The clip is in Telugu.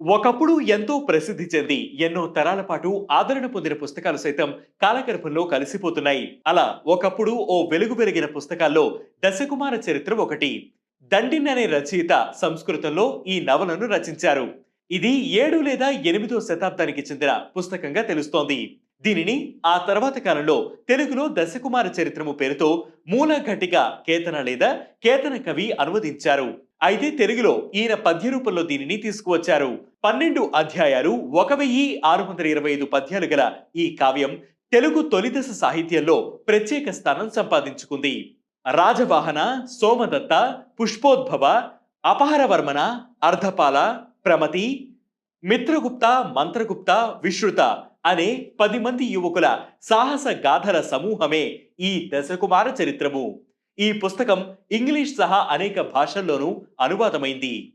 ఒకప్పుడు ఎంతో ప్రసిద్ధి చెంది ఎన్నో తరాల పాటు ఆదరణ పొందిన పుస్తకాలు సైతం కాలగర్భంలో కలిసిపోతున్నాయి. అలా ఒకప్పుడు ఓ వెలుగు పెరిగిన పుస్తకాల్లో దశకుమార చరిత్ర ఒకటి. దండిన్ అనే రచయిత సంస్కృతంలో ఈ నవలను రచించారు. ఇది ఏడు లేదా ఎనిమిదో శతాబ్దానికి చెందిన పుస్తకంగా తెలుస్తోంది. దీనిని ఆ తర్వాత కాలంలో తెలుగులో దశకుమార చరిత్రము పేరుతో మూల ఘటిక కేతన లేదా కేతన కవి అనువదించారు. అయితే తెలుగులో ఈయన పద్య రూపంలో దీనిని తీసుకువచ్చారు. పన్నెండు అధ్యాయాలు ఒక వెయ్యి ఆరు వందల ఇరవై ఐదు పద్యాలు గల ఈ కావ్యం తెలుగు తొలిదశ సాహిత్యంలో ప్రత్యేక స్థానం సంపాదించుకుంది. రాజవాహన సోమదత్త పుష్పోద్భవ అపహరవర్మన అర్ధపాల ప్రమతి మిత్రగుప్త మంత్రగుప్త విశ్రుత అనే పది మంది యువకుల సాహస గాథల సమూహమే ఈ దశకుమార చరిత్రము. ఈ పుస్తకం ఇంగ్లీష్ సహా అనేక భాషల్లోనూ అనువాదమైంది.